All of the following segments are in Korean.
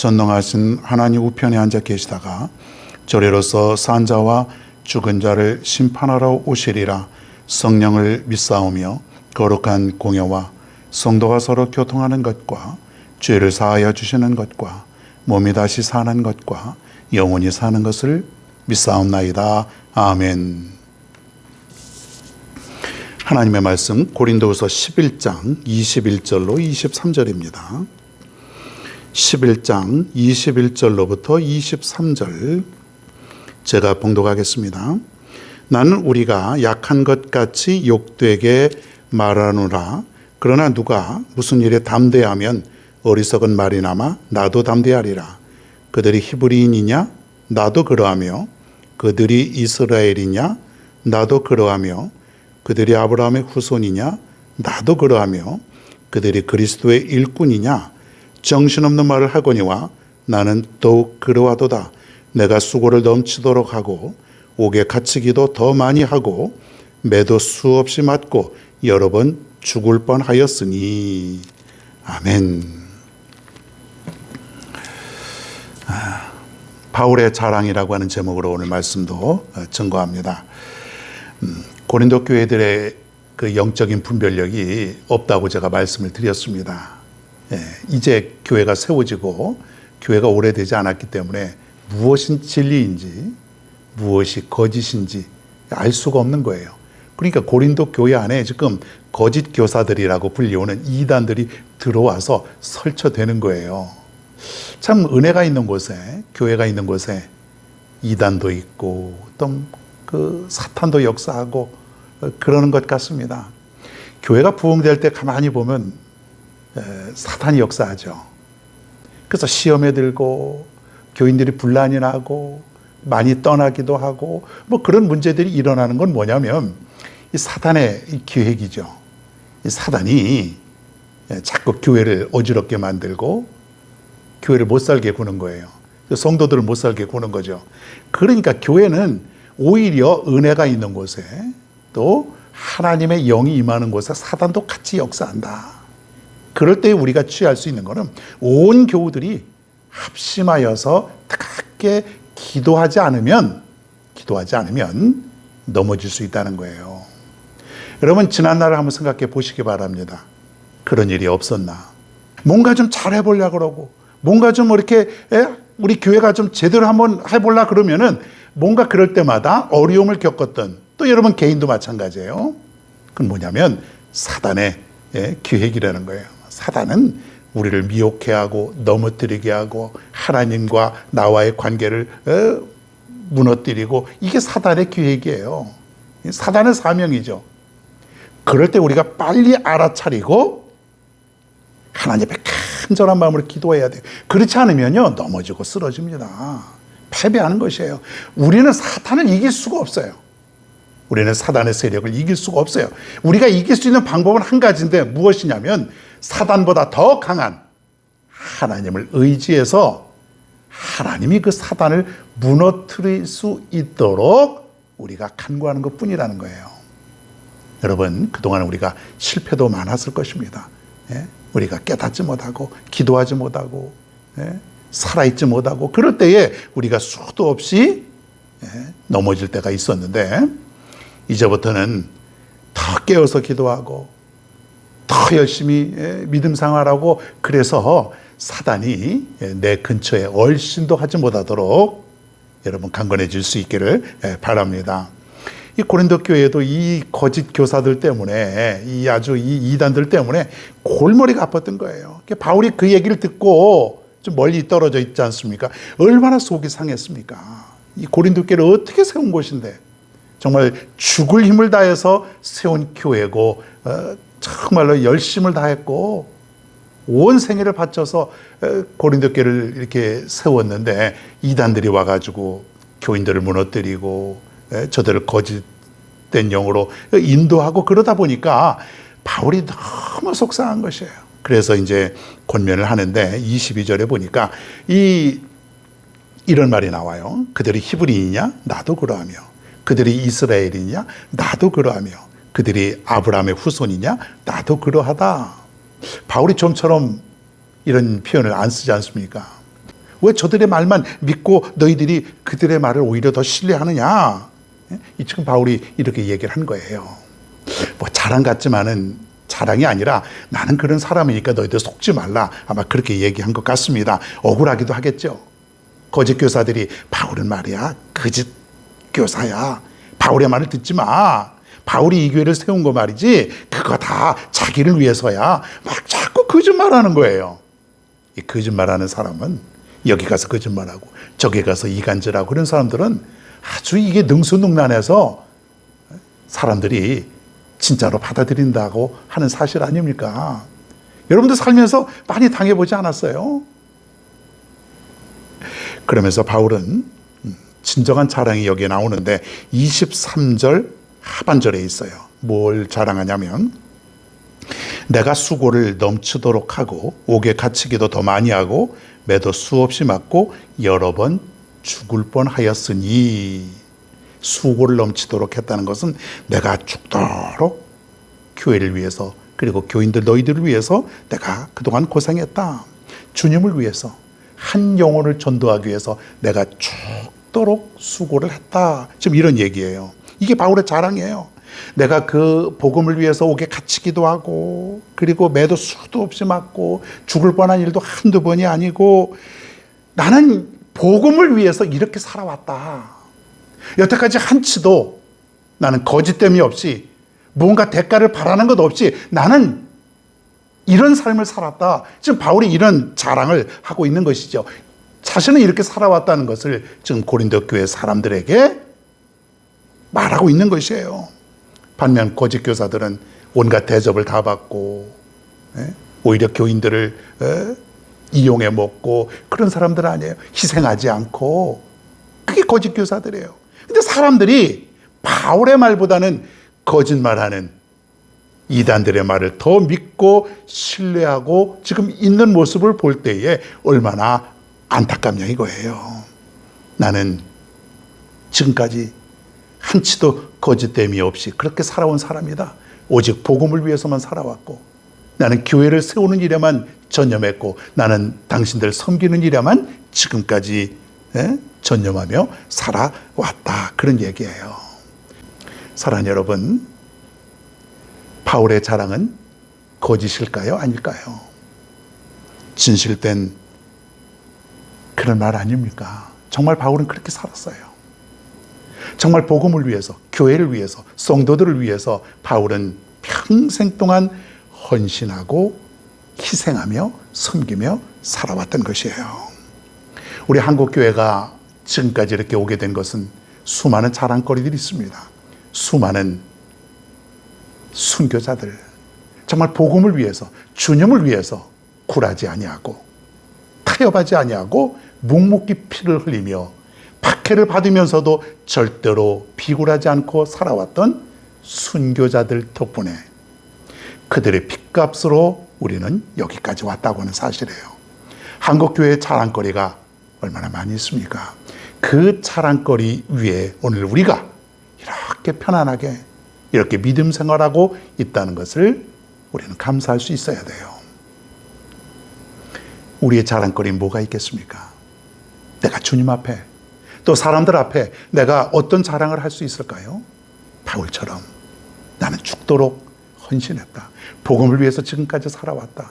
전능하신 하나님 우편에 앉아 계시다가 저리로서 산 자와 죽은 자를 심판하러 오시리라 성령을 믿사오며 거룩한 공여와 성도가 서로 교통하는 것과 죄를 사하여 주시는 것과 몸이 다시 사는 것과 영원히 사는 것을 믿사옵나이다. 아멘. 하나님의 말씀 고린도후서 11장 21절로 23절입니다. 11장 21절로부터 23절 제가 봉독하겠습니다. 나는 우리가 약한 것 같이 욕되게 말하노라. 그러나 누가 무슨 일에 담대하면 어리석은 말이나마 나도 담대하리라. 그들이 히브리인이냐? 나도 그러하며 그들이 이스라엘이냐? 나도 그러하며 그들이 아브라함의 후손이냐? 나도 그러하며 그들이 그리스도의 일꾼이냐? 정신없는 말을 하거니와 나는 더욱 그러하도다. 내가 수고를 넘치도록 하고 옥에 갇히기도 더 많이 하고 매도 수없이 맞고 여러 번 죽을 뻔하였으니 아멘. 아, 바울의 자랑이라고 하는 제목으로 오늘 말씀도 증거합니다. 음, 고린도 교회들의 그 영적인 분별력이 없다고 제가 말씀을 드렸습니다. 예, 이제 교회가 세워지고 교회가 오래되지 않았기 때문에 무엇이 진리인지 무엇이 거짓인지 알 수가 없는 거예요. 그러니까 고린도 교회 안에 지금 거짓 교사들이라고 불리우는 이단들이 들어와서 설쳐되는 거예요. 참 은혜가 있는 곳에 교회가 있는 곳에 이단도 있고 또그 사탄도 역사하고 그러는 것 같습니다. 교회가 부흥될 때 가만히 보면 사탄이 역사하죠. 그래서 시험에 들고 교인들이 분란이 나고 많이 떠나기도 하고 뭐 그런 문제들이 일어나는 건 뭐냐면 이 사단의 이 기획이죠. 이 사단이 자꾸 교회를 어지럽게 만들고 교회를 못 살게 구는 거예요. 성도들을 못 살게 구는 거죠. 그러니까 교회는 오히려 은혜가 있는 곳에 또 하나님의 영이 임하는 곳에 사단도 같이 역사한다. 그럴 때 우리가 취할 수 있는 것은 온 교우들이 합심하여서 뜨겁게 기도하지 않으면 기도하지 않으면 넘어질 수 있다는 거예요. 여러분 지난 날을 한번 생각해 보시기 바랍니다. 그런 일이 없었나? 뭔가 좀 잘해 보려 그러고 뭔가 좀 이렇게 우리 교회가 좀 제대로 한번 해 보려 그러면은 뭔가 그럴 때마다 어려움을 겪었던 또 여러분 개인도 마찬가지예요. 그건 뭐냐면 사단의 기획이라는 거예요. 사단은 우리를 미혹해 하고 넘어뜨리게 하고 하나님과 나와의 관계를 무너뜨리고 이게 사단의 기획이에요. 사단의 사명이죠. 그럴 때 우리가 빨리 알아차리고 하나님 앞에 간절한 마음으로 기도해야 돼요. 그렇지 않으면요 넘어지고 쓰러집니다. 패배하는 것이에요. 우리는 사탄을 이길 수가 없어요. 우리는 사단의 세력을 이길 수가 없어요. 우리가 이길 수 있는 방법은 한 가지인데 무엇이냐면 사단보다 더 강한 하나님을 의지해서 하나님이 그 사단을 무너뜨릴 수 있도록 우리가 간구하는 것 뿐이라는 거예요. 여러분, 그동안 우리가 실패도 많았을 것입니다. 예? 우리가 깨닫지 못하고, 기도하지 못하고, 예? 살아있지 못하고, 그럴 때에 우리가 수도 없이 예? 넘어질 때가 있었는데, 이제부터는 더 깨어서 기도하고, 더 열심히 믿음 생활하고, 그래서 사단이 내 근처에 얼씬도 하지 못하도록 여러분 강건해질 수 있기를 바랍니다. 이 고린도 교회도 이 거짓 교사들 때문에 이 아주 이 이단들 때문에 골머리가 아팠던 거예요. 바울이 그 얘기를 듣고 좀 멀리 떨어져 있지 않습니까? 얼마나 속이 상했습니까? 이 고린도 교회를 어떻게 세운 곳인데 정말 죽을 힘을 다해서 세운 교회고 어, 정말로 열심을 다했고 온 생애를 바쳐서 에, 고린도 교회를 이렇게 세웠는데 이단들이 와가지고 교인들을 무너뜨리고 에, 저들을 거짓된 영으로 인도하고 그러다 보니까 바울이 너무 속상한 것이에요. 그래서 이제 권면을 하는데 22절에 보니까 이 이런 말이 나와요. 그들이 히브리이냐? 나도 그러하며. 그들이 이스라엘이냐? 나도 그러하며. 그들이 아브라함의 후손이냐? 나도 그러하다. 바울이 좀처럼 이런 표현을 안 쓰지 않습니까? 왜 저들의 말만 믿고 너희들이 그들의 말을 오히려 더 신뢰하느냐? 예? 이 지금 바울이 이렇게 얘기를 한 거예요. 뭐 자랑 같지만은 자랑이 아니라 나는 그런 사람이니까 너희들 속지 말라. 아마 그렇게 얘기한 것 같습니다. 억울하기도 하겠죠. 거짓 교사들이 바울은 말이야 거짓 교사야. 바울의 말을 듣지 마. 바울이 이 교회를 세운 거 말이지. 그거 다 자기를 위해서야. 막 자꾸 거짓말하는 거예요. 이 거짓말하는 사람은 여기 가서 거짓말하고 저기 가서 이간질하고 그런 사람들은 아주 이게 능수능란해서 사람들이 진짜로 받아들인다고 하는 사실 아닙니까? 여러분들 살면서 많이 당해보지 않았어요? 그러면서 바울은 음, 진정한 자랑이 여기에 나오는데 23절 하반절에 있어요. 뭘 자랑하냐면 내가 수고를 넘치도록 하고 옥에 갇히기도 더 많이 하고 매도 수없이 맞고 여러 번 죽을 뻔하였으니 수고를 넘치도록 했다는 것은 내가 죽도록 교회를 위해서 그리고 교인들 너희들을 위해서 내가 그동안 고생했다. 주님을 위해서 한 영혼을 전도하기 위해서 내가 죽도록 수고를 했다. 지금 이런 얘기예요. 이게 바울의 자랑이에요. 내가 그 복음을 위해서 옥에 갇히기도 하고 그리고 매도 수도 없이 맞고 죽을 뻔한 일도 한두 번이 아니고 나는 복음을 위해서 이렇게 살아왔다. 여태까지 한치도 나는 거짓됨이 없이 뭔가 대가를 바라는 것 없이 나는 이런 삶을 살았다. 지금 바울이 이런 자랑을 하고 있는 것이죠. 자신은 이렇게 살아왔다는 것을 지금 고린도 교회 사람들에게 말하고 있는 것이에요. 반면 거짓 교사들은 온갖 대접을 다 받고 예? 오히려 교인들을 예? 이용해 먹고 그런 사람들 아니에요. 희생하지 않고 그게 거짓 교사들이에요. 근데 사람들이 바울의 말보다는 거짓말하는 이단들의 말을 더 믿고 신뢰하고 지금 있는 모습을 볼 때에 얼마나 안타깝냐 이거예요. 나는 지금까지 한치도 거짓됨이 없이 그렇게 살아온 사람이다. 오직 복음을 위해서만 살아왔고 나는 교회를 세우는 일에만 전념했고 나는 당신들 섬기는 일에만 지금까지 예? 전념하며 살아왔다. 그런 얘기예요. 사랑하는 여러분, 바울의 자랑은 거짓일까요? 아닐까요? 진실된 그런 말 아닙니까? 정말 바울은 그렇게 살았어요. 정말 복음을 위해서, 교회를 위해서, 성도들을 위해서 바울은 평생 동안 헌신하고 희생하며 섬기며 살아왔던 것이에요. 우리 한국 교회가 지금까지 이렇게 오게 된 것은 수많은 자랑거리들이 있습니다. 수많은 순교자들 정말 복음을 위해서 주님을 위해서 굴하지 아니하고 타협하지 아니하고 묵묵히 피를 흘리며 박해를 받으면서도 절대로 비굴하지 않고 살아왔던 순교자들 덕분에 그들의 핏값으로 우리는 여기까지 왔다고 하는 사실이에요. 한국 교회의 자랑거리가 얼마나 많이 있습니까? 그 자랑거리 위에 오늘 우리가 이렇게 편안하게 이렇게 믿음 생활하고 있다는 것을 우리는 감사할 수 있어야 돼요. 우리의 자랑거리는 뭐가 있겠습니까? 내가 주님 앞에 또 사람들 앞에 내가 어떤 자랑을 할 수 있을까요? 바울처럼 나는 죽도록 헌신했다. 복음을 위해서 지금까지 살아왔다.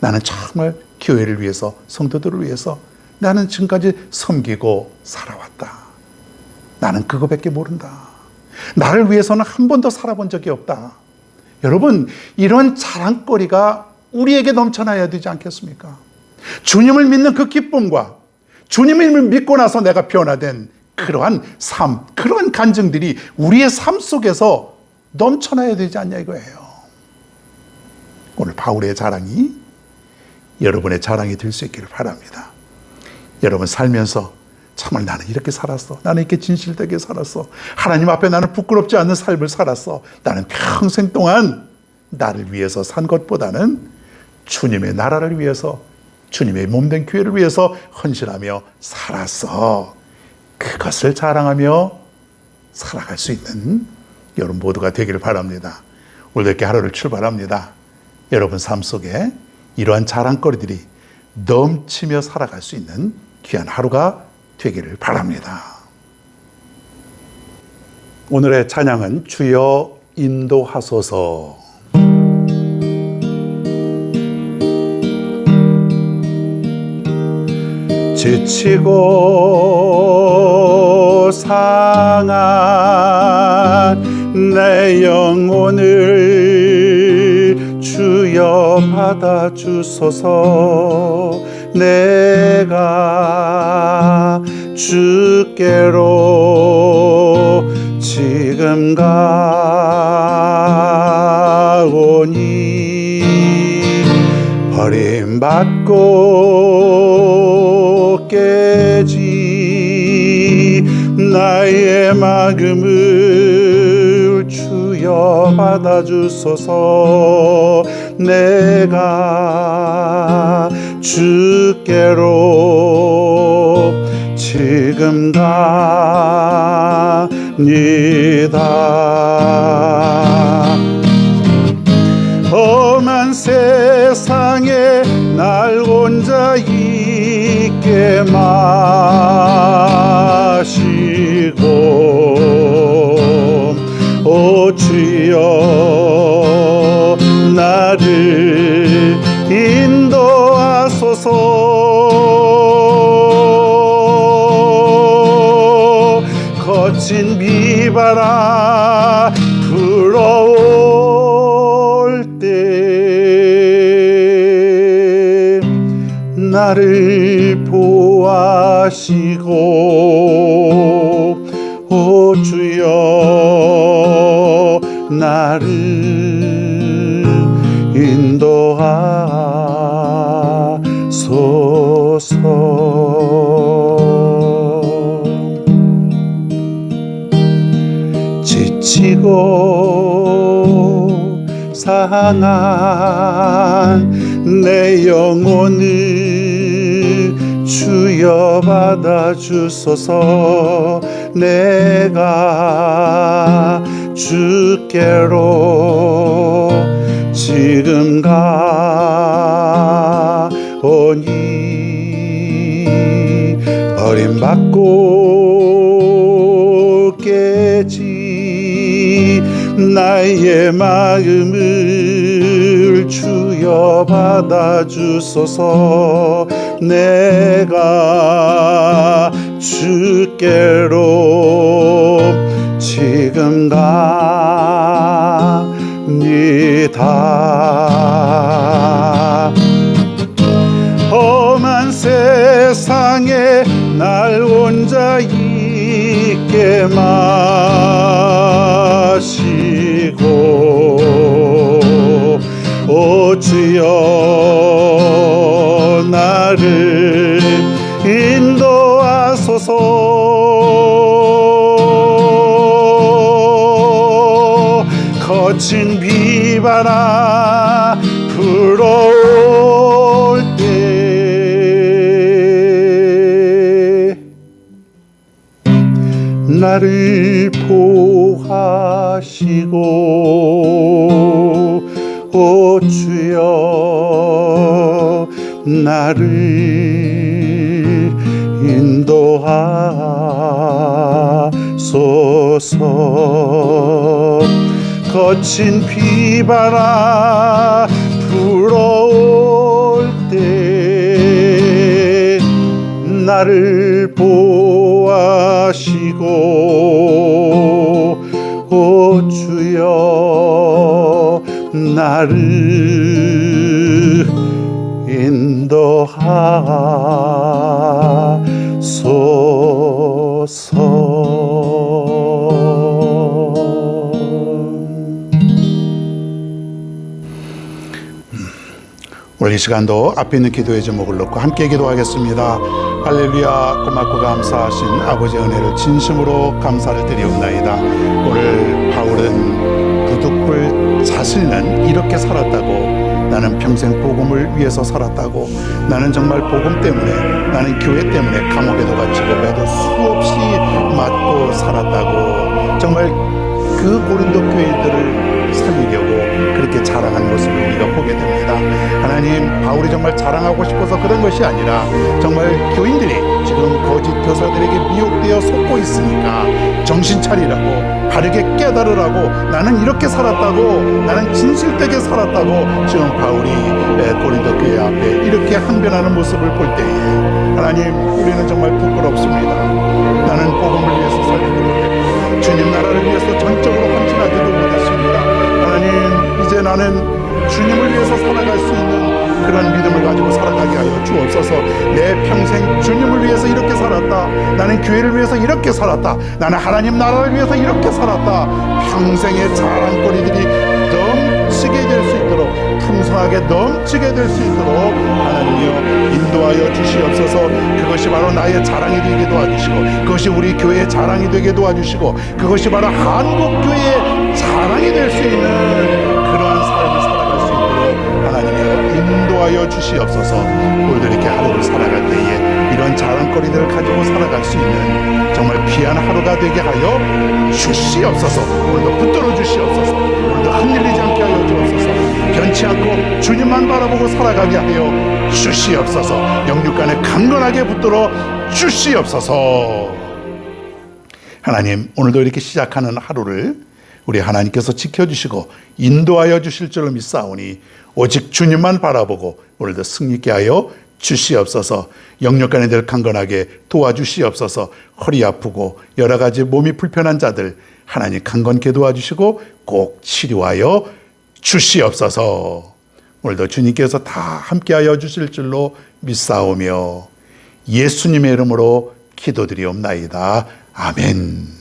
나는 정말 교회를 위해서 성도들을 위해서 나는 지금까지 섬기고 살아왔다. 나는 그거밖에 모른다. 나를 위해서는 한 번도 살아본 적이 없다. 여러분, 이런 자랑거리가 우리에게 넘쳐나야 되지 않겠습니까? 주님을 믿는 그 기쁨과 주님을 믿고 나서 내가 변화된 그러한 삶, 그러한 간증들이 우리의 삶 속에서 넘쳐나야 되지 않냐 이거예요. 오늘 바울의 자랑이 여러분의 자랑이 될 수 있기를 바랍니다. 여러분 살면서 정말 나는 이렇게 살았어. 나는 이렇게 진실되게 살았어. 하나님 앞에 나는 부끄럽지 않는 삶을 살았어. 나는 평생 동안 나를 위해서 산 것보다는 주님의 나라를 위해서 주님의 몸된 교회를 위해서 헌신하며 살았어. 그것을 자랑하며 살아갈 수 있는 여러분 모두가 되기를 바랍니다. 오늘 이렇게 하루를 출발합니다. 여러분 삶 속에 이러한 자랑거리들이 넘치며 살아갈 수 있는 귀한 하루가 되기를 바랍니다. 오늘의 찬양은 주여 인도하소서. 지치고 상한 내 영혼을 주여 받아 주소서. 내가 주께로 지금 가오니 버림받고 깨지 나의 마음을 주여 받아주소서. 내가 주께로 지금 갑니다. 험한 세상 마시고 오 주여 나를 인도하소서. 거친 비바람 불어올 때 나를 보아시고 오 주여 나를 인도하소서. 지치고 상한 내 영혼을 주여 받아 주소서. 내가 주께로 지금 가오니 버림받고 깨지 나의 마음을 주여 받아 주소서 내가 주께로 지금 갑니다. 험한 세상에 날 혼자 있게 마 나를 인도하소서. 거친 비바람 불어올 때. 나를 보하시고 나를 인도하소서. 거친 비바람 불어올 때 나를 보아시고 오 주여 나를 인도하소서 오늘 이 시간도 앞에 있는 기도의 제목을 놓고 함께 기도하겠습니다. 할렐루야 고맙고 감사하신 아버지의 은혜를 진심으로 감사를 드리옵나이다. 오늘 바울은 부득불 자신은 이렇게 살았다고 나는 평생 복음을 위해서 살았다고 나는 정말 복음 때문에 나는 교회 때문에 감옥에도 갇히고 매도 수없이 맞고 살았다고 정말 그 고린도 교회들을 살리려고 그렇게 자랑하는 모습을 우리가 보게 됩니다. 하나님, 바울이 정말 자랑하고 싶어서 그런 것이 아니라 정말 교인들이 지금 거짓 교사들에게 미혹되어 속고 있으니까 정신 차리라고 바르게 깨달으라고 나는 이렇게 살았다고 나는 진실되게 살았다고 지금 바울이 에, 고린도 교회 앞에 이렇게 항변하는 모습을 볼 때에 하나님 우리는 정말 부끄럽습니다. 나는 복음을 위해서 못했고 주님 나라를 위해서 전적으로 헌신하지도 못했습니다. 하나님 이제 나는 주님을 위해서 살아갈 수 있는 그런 믿음을 가지고 살아가게 하여 주옵소서. 내 평생 주님을 위해서 이렇게 살았다. 나는 교회를 위해서 이렇게 살았다. 나는 하나님 나라를 위해서 이렇게 살았다. 평생의 자랑거리들이 넘치게 될 수 있도록 풍성하게 넘치게 될 수 있도록 하나님이여 인도하여 주시옵소서. 그것이 바로 나의 자랑이 되게 도와주시고 그것이 우리 교회의 자랑이 되게 도와주시고 그것이 바로 한국 교회의 자랑이 될 수 있는 인도하여 주시옵소서. 오늘도 이렇게 하루를 살아갈 때에 이런 자랑거리들을 가지고 살아갈 수 있는 정말 귀한 하루가 되게 하여 주시옵소서. 오늘도 붙들어 주시옵소서. 오늘도 흔들리지 않게 하여 주옵소서. 변치 않고 주님만 바라보고 살아가게 하여 주시옵소서. 영육간에 강건하게 붙들어 주시옵소서. 하나님 오늘도 이렇게 시작하는 하루를 우리 하나님께서 지켜주시고 인도하여 주실 줄을 믿사오니 오직 주님만 바라보고 오늘도 승리케 하여 주시옵소서. 영역간에 늘 강건하게 도와주시옵소서. 허리 아프고 여러 가지 몸이 불편한 자들 하나님 강건케 도와주시고 꼭 치료하여 주시옵소서. 오늘도 주님께서 다 함께하여 주실 줄로 믿사오며 예수님의 이름으로 기도드리옵나이다. 아멘.